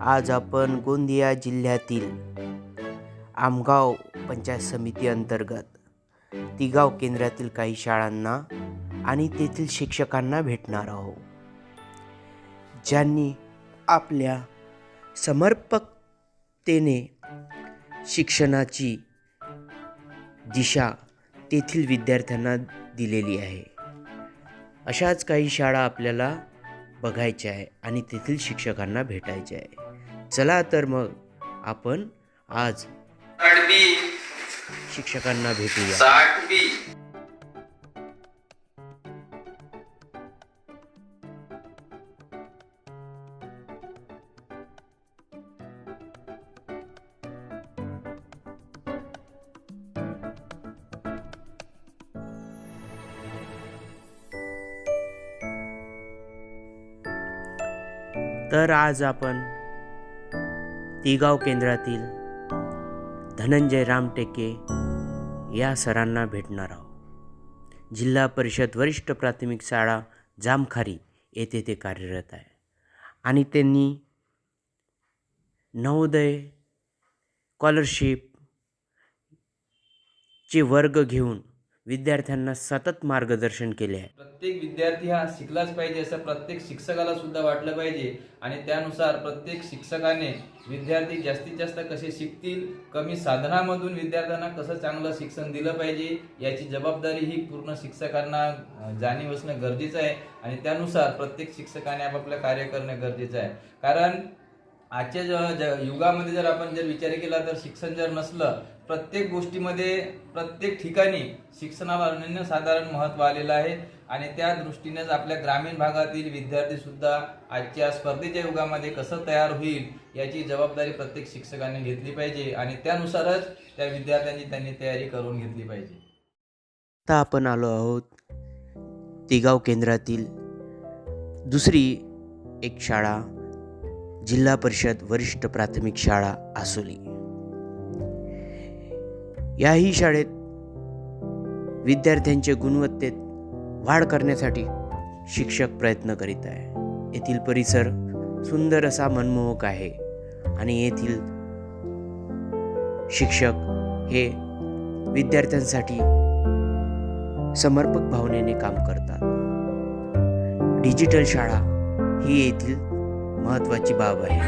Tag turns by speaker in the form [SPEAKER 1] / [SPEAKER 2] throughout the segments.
[SPEAKER 1] आज आपण गोंदिया जिल्ह्यातील आमगाव पंचायत समिती अंतर्गत तिगाव केंद्रातील काही शाळांना आणि तेथील शिक्षकांना भेटणार आहोत ज्यांनी आपल्या समर्पकतेने शिक्षणाची दिशा तेथील विद्यार्थ्यांना दिलेली आहे. अशाच काही शाळा आपल्याला बघायच्या आहे आणि तेथील शिक्षकांना भेटायचे आहे. चला तर मग आपण आज शिक्षकांना भेटूया. तर आज आपण तिगाव केंद्रातील धनंजय रामटेके या सरांना भेटणार आहोत. जिल्हा परिषद वरिष्ठ प्राथमिक शाळा जामखारी येथे ते कार्यरत आहे. आणि त्यांनी नवोदय स्कॉलरशिप चे वर्ग घेऊन विद्यार्थ्यांना सतत मार्गदर्शन केले आहे.
[SPEAKER 2] प्रत्येक विद्यार्थी हा शिकलाच पाहिजे असं प्रत्येक शिक्षकाला सुद्धा वाटलं पाहिजे. आणि त्यानुसार प्रत्येक शिक्षकाने विद्यार्थी जास्तीत जास्त कसे शिकतील कमी साधनामधून विद्यार्थ्यांना कसं चांगलं शिक्षण दिलं पाहिजे याची जबाबदारी ही पूर्ण शिक्षकांना जाणीव असणं गरजेचं आहे. आणि त्यानुसार प्रत्येक शिक्षकाने आपापलं कार्य करणं गरजेचं आहे. कारण आजच्या ज- ज- युगामध्ये जर आपण जर विचार केला तर शिक्षण जर नसलं प्रत्येक गोष्टीमध्ये प्रत्येक ठिकाणी शिक्षणाला अनन्यसाधारण महत्त्व आलेलं आहे. आणि त्या दृष्टीनेच आपल्या ग्रामीण भागातील विद्यार्थी सुद्धा आजच्या स्पर्धेच्या युगामध्ये कसं तयार होईल याची जबाबदारी प्रत्येक शिक्षकांनी घेतली पाहिजे. आणि त्यानुसारच त्या विद्यार्थ्यांची त्यांनी तयारी करून घेतली पाहिजे.
[SPEAKER 1] आता आपण आलो आहोत तिगाव केंद्रातील दुसरी एक शाळा. जिल्हा परिषद वरिष्ठ प्राथमिक शाळा आसोली. याही शाळेत विद्यार्थ्यांच्या गुणवत्तेत वाढ करण्यासाठी शिक्षक प्रयत्न करीत आहे. येथील परिसर सुंदर असा मनमोहक आहे आणि येथील शिक्षक हे विद्यार्थ्यांसाठी समर्पक भावनेने काम करतात. डिजिटल शाळा ही येथील महत्त्वाची बाब आहे.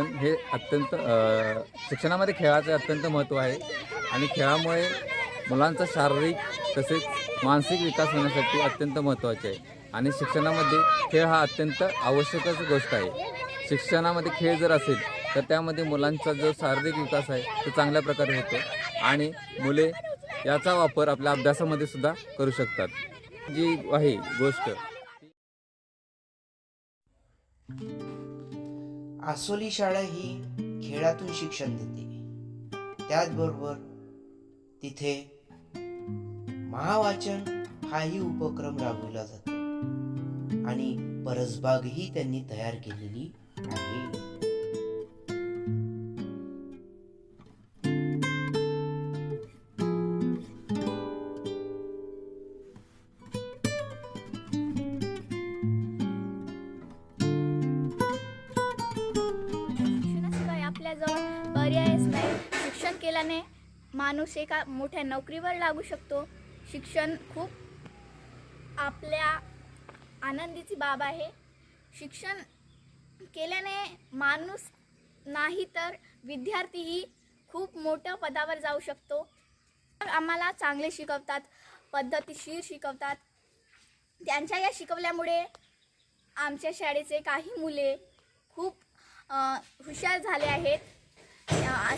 [SPEAKER 3] शिक्षण हे अत्यंत शिक्षणामध्ये खेळाचे अत्यंत महत्त्व आहे. आणि खेळामुळे मुलांचा शारीरिक तसेच मानसिक विकास होण्यासाठी अत्यंत महत्त्वाचे आहे. आणि शिक्षणामध्ये खेळ हा अत्यंत आवश्यकच गोष्ट आहे. शिक्षणामध्ये खेळ जर असेल तर त्यामध्ये मुलांचा जो शारीरिक विकास आहे तो चांगल्या प्रकारे होतो. आणि मुले याचा वापर आपल्या अभ्यासामध्ये सुद्धा करू शकतात. जी आहे गोष्ट.
[SPEAKER 1] आसोली शाळा ही खेळातून शिक्षण देते. त्याचबरोबर तिथे महावाचन हाही उपक्रम राबविला जातो. आणि परसबागही त्यांनी तयार केलेली आहे.
[SPEAKER 4] पर्यायच नाही. शिक्षण केल्याने माणूस एका मोठ्या नोकरीवर लागू शकतो. शिक्षण खूप आपल्या आनंदीची बाब आहे. शिक्षण केल्याने माणूस नाही तर विद्यार्थीही खूप मोठ्या पदावर जाऊ शकतो. आम्हाला चांगले शिकवतात पद्धतीशीर शिकवतात. त्यांच्या या शिकवल्यामुळे आमच्या शाळेचे काही मुले खूप हुशार झाले आहेत.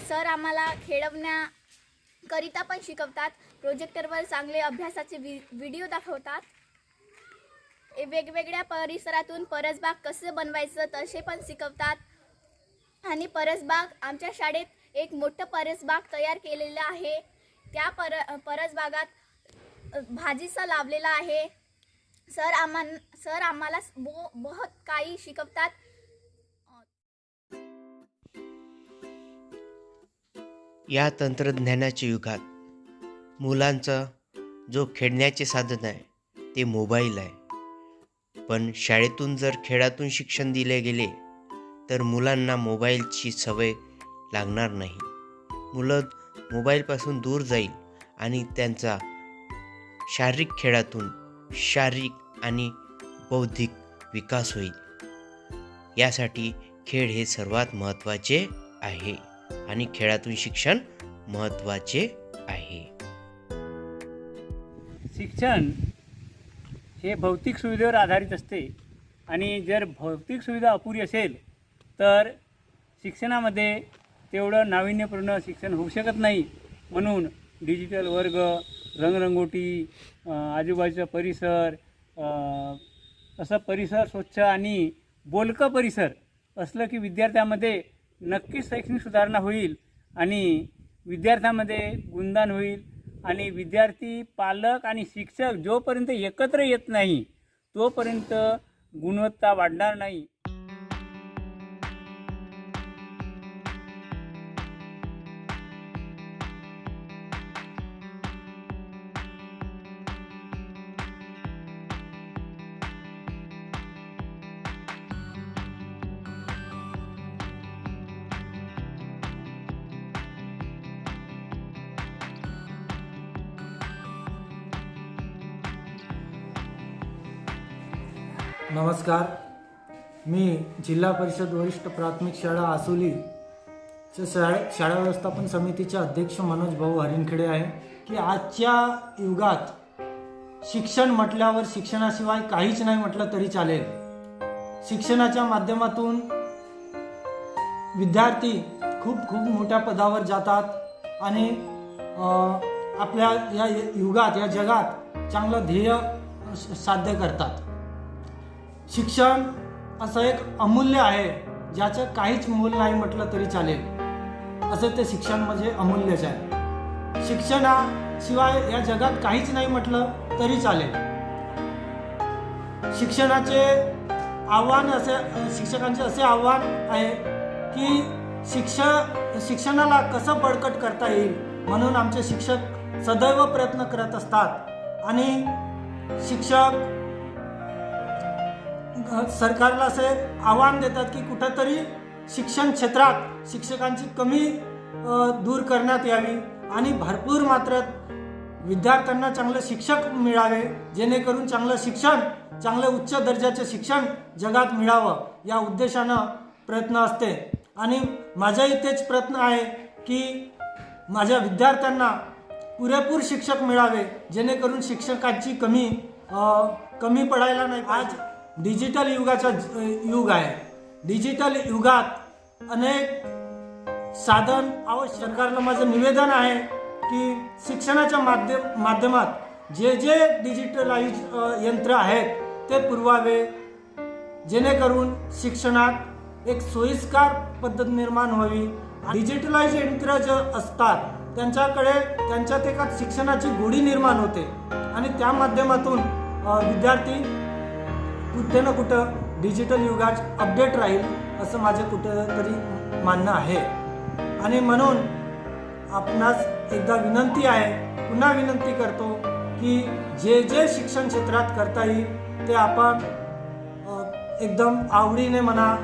[SPEAKER 4] सर आम्हाला खेळवण्याकरिता पण शिकवतात. प्रोजेक्टरवर चांगले अभ्यासाचे वि व्हिडिओ दाखवतात. वेगवेगळ्या परिसरातून परसबाग कसं बनवायचं तसे पण शिकवतात. आणि परसबाग आमच्या शाळेत एक मोठं परसबाग तयार केलेलं आहे. त्या पर परसबागात भाजीचं लावलेलं आहे. सर आम्हा सर आम्हाला बो बहुत काही शिकवतात.
[SPEAKER 1] या तंत्रज्ञानाच्या युगात मुलांचा जो खेळण्याचे साधन आहे ते मोबाईल आहे. पण शाळेतून जर खेळातून शिक्षण दिले गेले तर मुलांना मोबाईलची सवय लागणार नाही. मुलं मोबाईलपासून दूर जाईल आणि त्यांचा शारीरिक खेळातून शारीरिक आणि बौद्धिक विकास होईल. यासाठी खेळ हे सर्वात महत्त्वाचे आहे. आणि खेळातून शिक्षण महत्त्वाचे आहे.
[SPEAKER 5] शिक्षण हे भौतिक सुविधेवर आधारित असते. आणि जर भौतिक सुविधा अपुरी असेल तर शिक्षणामध्ये तेवढं नाविन्यपूर्ण शिक्षण होऊ शकत नाही. म्हणून डिजिटल वर्ग रंगरंगोटी आजूबाजूचा परिसर असं परिसर स्वच्छ आणि बोलकं परिसर असलं की विद्यार्थ्यामध्ये नक्कीच शैक्षणिक सुधारणा होईल आणि विद्यार्थ्यामध्ये गुणदान होईल आणि विद्यार्थी पालक आणि शिक्षक जोपर्यंत एकत्र येत नाही तोपर्यंत गुणवत्ता वाढणार नाही.
[SPEAKER 6] नमस्कार. मी जिल्हा परिषद वरिष्ठ प्राथमिक शाळा आसोली च्या शाळे शाळा व्यवस्थापन समितीचे अध्यक्ष मनोज भाऊ हरिणखेडे आहे की आजच्या युगात शिक्षण म्हटल्यावर शिक्षणाशिवाय काहीच नाही म्हटलं तरी चालेल. शिक्षणाच्या माध्यमातून विद्यार्थी खूप खूप मोठ्या पदावर जातात आणि आपल्या या युगात या जगात चांगलं ध्येय स- साध्य करतात. शिक्षण असं एक अमूल्य आहे ज्याचं काहीच मूल नाही म्हटलं तरी चालेल. असं ते शिक्षण म्हणजे अमूल्यच आहे. शिक्षणाशिवाय या जगात काहीच नाही म्हटलं तरी चालेल. शिक्षणाचे आव्हान असे शिक्षकांचे असे आव्हान आहे की शिक्ष शिक्षणाला कसं बळकट करता येईल म्हणून आमचे शिक्षक सदैव प्रयत्न करत असतात. आणि शिक्षक सरकारला असे आव्हान देतात की कुठंतरी शिक्षण क्षेत्रात शिक्षकांची कमी दूर करण्यात यावी आणि भरपूर मात्रात विद्यार्थ्यांना चांगले शिक्षक मिळावे जेणेकरून चांगलं शिक्षण चांगले उच्च दर्जाचे शिक्षण जगात मिळावं या उद्देशानं प्रयत्न असते. आणि माझ्या इथेच प्रयत्न आहे की माझ्या विद्यार्थ्यांना पुरेपूर शिक्षक मिळावे जेणेकरून शिक्षकांची कमी कमी पडायला नाही आज डिजिटल युगाचा ज- युग आहे. डिजिटल युगात अनेक साधन आवश्यक सरकारला माझं निवेदन आहे की शिक्षणाच्या माध्यम माध्यमात जे जे डिजिटलाइज यंत्र आहेत ते पुरवावे. जेणेकरून शिक्षणात एक सोयीस्कर पद्धत निर्माण व्हावी. डिजिटलाइज यंत्र जे असतात त्यांच्याकडे त्यांच्यात एका शिक्षणाची गोडी निर्माण होते. आणि त्या माध्यमातून विद्यार्थी कुठे ना कुठं डिजिटल युगात अपडेट राहील असं माझं कुठंतरी मानणं आहे. आणि म्हणून आपणास एकदा विनंती आहे पुन्हा विनंती करतो की जे जे शिक्षण क्षेत्रात करता येईल ते आपण एकदम आवडीने म्हणा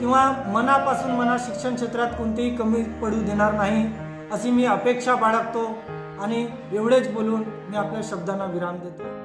[SPEAKER 6] किंवा मनापासून म्हणा शिक्षण क्षेत्रात कोणतीही कमी पडू देणार नाही अशी मी अपेक्षा बाळगतो आणि एवढेच बोलून मी आपल्या शब्दांना विराम देतो.